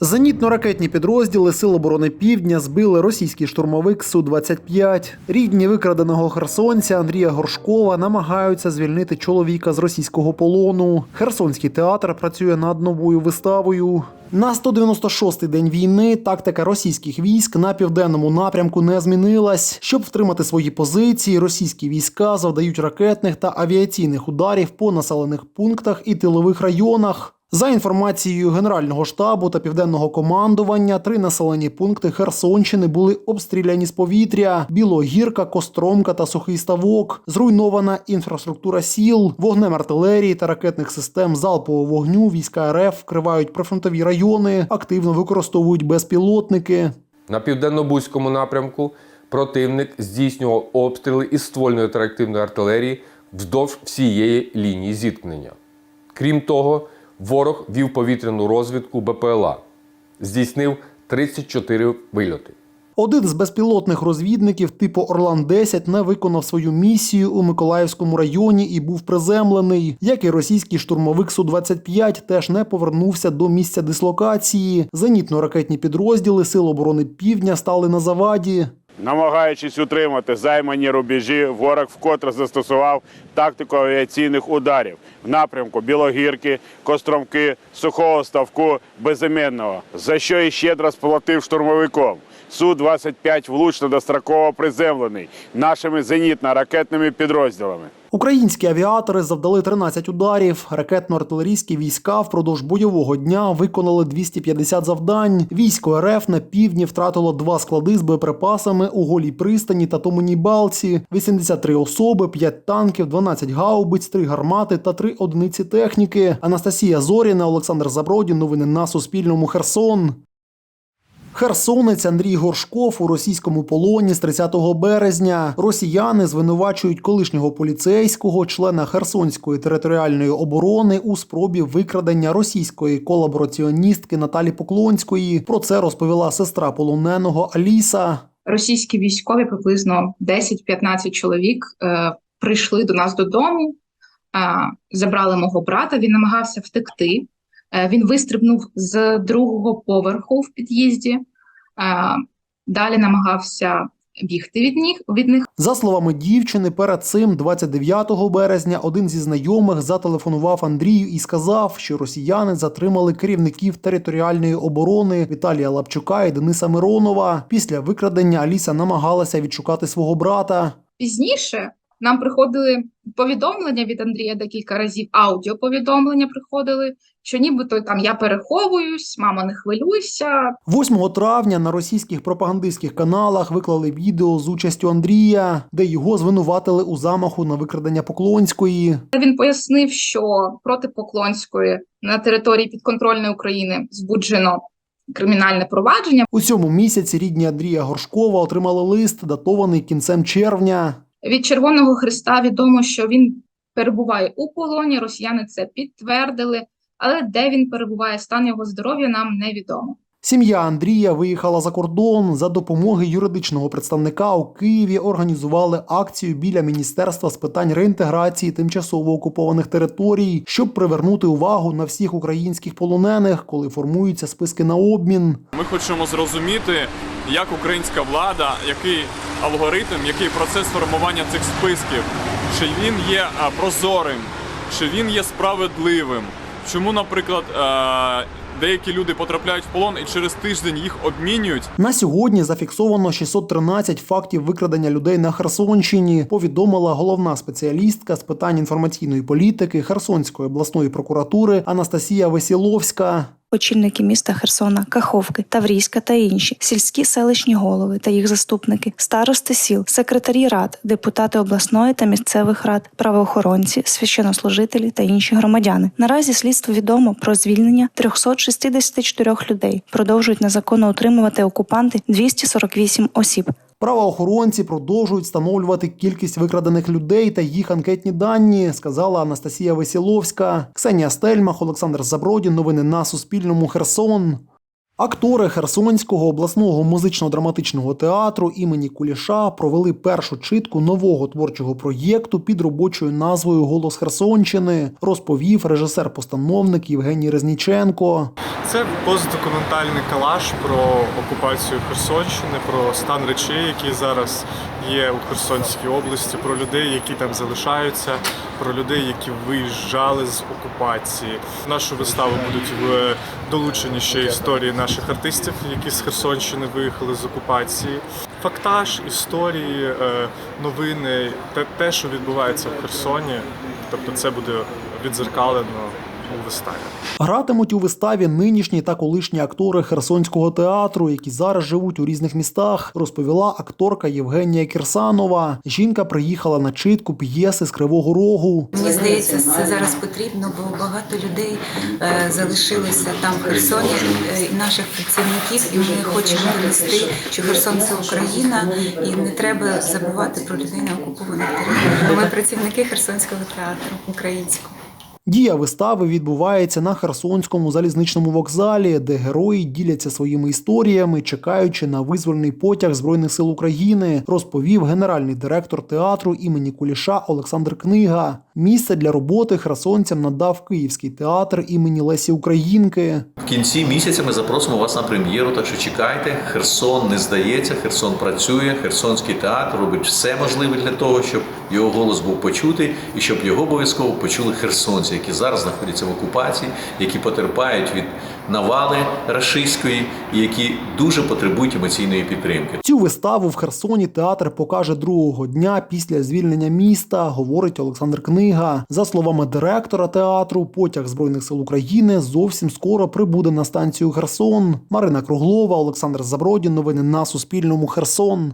Зенітно-ракетні підрозділи Сил оборони Півдня збили російський штурмовик Су-25. Рідні викраденого херсонця Андрія Горшкова намагаються звільнити чоловіка з російського полону. Херсонський театр працює над новою виставою. На 196-й день війни тактика російських військ на південному напрямку не змінилась. Щоб втримати свої позиції, російські війська завдають ракетних та авіаційних ударів по населених пунктах і тилових районах. За інформацією Генерального штабу та південного командування, три населені пункти Херсонщини були обстріляні з повітря: Білогірка, Костромка та Сухий Ставок. Зруйнована інфраструктура сіл, вогнем артилерії та ракетних систем залпового вогню. Війська РФ вкривають прифронтові райони, активно використовують безпілотники. На південно-бузькому напрямку противник здійснював обстріли із ствольної та артилерії вздовж всієї лінії зіткнення. Крім того, ворог вів повітряну розвідку БПЛА, здійснив 34 вильоти. Один з безпілотних розвідників типу Орлан 10 не виконав свою місію у Миколаївському районі і був приземлений. Як і російський штурмовик Су-25 теж не повернувся до місця дислокації. Зенітно-ракетні підрозділи Сил оборони Півдня стали на заваді. Намагаючись утримати займані рубежі, ворог вкотре застосував тактику авіаційних ударів в напрямку Білогірки, Костромки, Сухого Ставку, Безіменного, за що і щедро сплатив штурмовиком. Су-25 влучно достроково приземлений нашими зенітно-ракетними підрозділами. Українські авіатори завдали 13 ударів. Ракетно-артилерійські війська впродовж бойового дня виконали 250 завдань. Військо РФ на півдні втратило два склади з боєприпасами у голій пристані та Томаній Балці, 83 особи, 5 танків, 12 гаубиць, 3 гармати та 3 одиниці техніки. Анастасія Зоріна, Олександр Забродін. Новини на Суспільному. Херсон. Херсонець Андрій Горшков у російському полоні з 30 березня. Росіяни звинувачують колишнього поліцейського, члена Херсонської територіальної оборони у спробі викрадення російської колабораціоністки Наталі Поклонської. Про це розповіла сестра полоненого Аліса. російські військові, приблизно 10-15 чоловік, е, прийшли до нас додому, е, забрали мого брата. Він намагався втекти. Е, він вистрибнув з другого поверху в під'їзді, е, далі намагався бігти від них. Від них. За словами дівчини, перед цим, 29 березня, один зі знайомих зателефонував Андрію і сказав, що росіяни затримали керівників територіальної оборони Віталія Лапчука і Дениса Миронова. Після викрадення Аліса намагалася відшукати свого брата. Пізніше нам приходили повідомлення від Андрія декілька разів, аудіоповідомлення приходили, що нібито там я переховуюсь, мама, не хвилюйся, 8 травня на російських пропагандистських каналах виклали відео з участю Андрія, де його звинуватили у замаху на викрадення Поклонської. Він пояснив, що проти Поклонської на території підконтрольної України збуджено кримінальне провадження. У цьому місяці рідні Андрія Горшкова отримали лист, датований кінцем червня. Від Червоного Христа відомо, що він перебуває у полоні. Росіяни це підтвердили, але де він перебуває, стан його здоров'я нам невідомо. Сім'я Андрія виїхала за кордон. За допомоги юридичного представника у Києві організували акцію біля міністерства з питань реінтеграції тимчасово окупованих територій, щоб привернути увагу на всіх українських полонених, коли формуються списки на обмін. Ми хочемо зрозуміти, як українська влада, який алгоритм, який процес формування цих списків, чи він є прозорим, чи він є справедливим. Чому, наприклад, е, деякі люди потрапляють в полон і через тиждень їх обмінюють, На сьогодні зафіксовано 613 фактів викрадення людей на Херсонщині. Повідомила головна спеціалістка з питань інформаційної політики Херсонської обласної прокуратури Анастасія Весіловська. Очільники міста Херсона, Каховки, Таврійська та інші, сільські селищні голови та їх заступники, старости сіл, секретарі рад, депутати обласної та місцевих рад, правоохоронці, священнослужителі та інші громадяни. Наразі слідство відомо про звільнення 364 людей. Продовжують незаконно утримувати окупанти 248 осіб. Правоохоронці продовжують встановлювати кількість викрадених людей та їх анкетні дані, сказала Анастасія Весіловська. Ксенія Стельмах, Олександр Забродін. Новини на Суспільному. Херсон. Актори Херсонського обласного музично-драматичного театру імені Куліша провели першу читку нового творчого проєкту під робочою назвою Голос Херсонщини, розповів режисер-постановник Євгеній Резніченко. Це постдокументальний колаж про окупацію Херсонщини, про стан речей, які зараз є у Херсонській області, про людей, які там залишаються, про людей, які виїжджали з окупації. В нашу виставу будуть в- долучені ще історії наших артистів, які з Херсонщини виїхали з окупації. Фактаж, історії, е, новини, те, що відбувається в Херсоні. Тобто це буде відзеркалено у виставі. Гратимуть у виставі нинішні та колишні актори Херсонського театру, які зараз живуть у різних містах, розповіла акторка Євгенія Кірсанова. Жінка приїхала на читку п'єси з Кривого Рогу. Мені здається, це зараз потрібно, бо багато людей е, залишилося там в Херсоні, е, наших працівників, і ми хочемо донести, що Херсон це Україна, і не треба забувати про людей на окупованих територіях. Ми працівники Херсонського театру українського. Дія вистави відбувається на Херсонському залізничному вокзалі, де герої діляться своїми історіями, чекаючи на визвольний потяг Збройних сил України, розповів генеральний директор театру імені Куліша Олександр Книга. Місце для роботи херсонцям надав Київський театр імені Лесі Українки. В кінці місяця ми запросимо вас на прем'єру, так що чекайте. Херсон не здається, Херсон працює, Херсонський театр робить все можливе для того, щоб його голос був почутий і щоб його обов'язково почули херсонці, які зараз знаходяться в окупації, які потерпають від навали рашистської і які дуже потребують емоційної підтримки. Цю виставу в Херсоні театр покаже другого дня після звільнення міста, говорить Олександр Книга. За словами директора театру, потяг Збройних сил України зовсім скоро прибуде на станцію Херсон. Марина Круглова, Олександр Забродін. Новини на Суспільному. Херсон.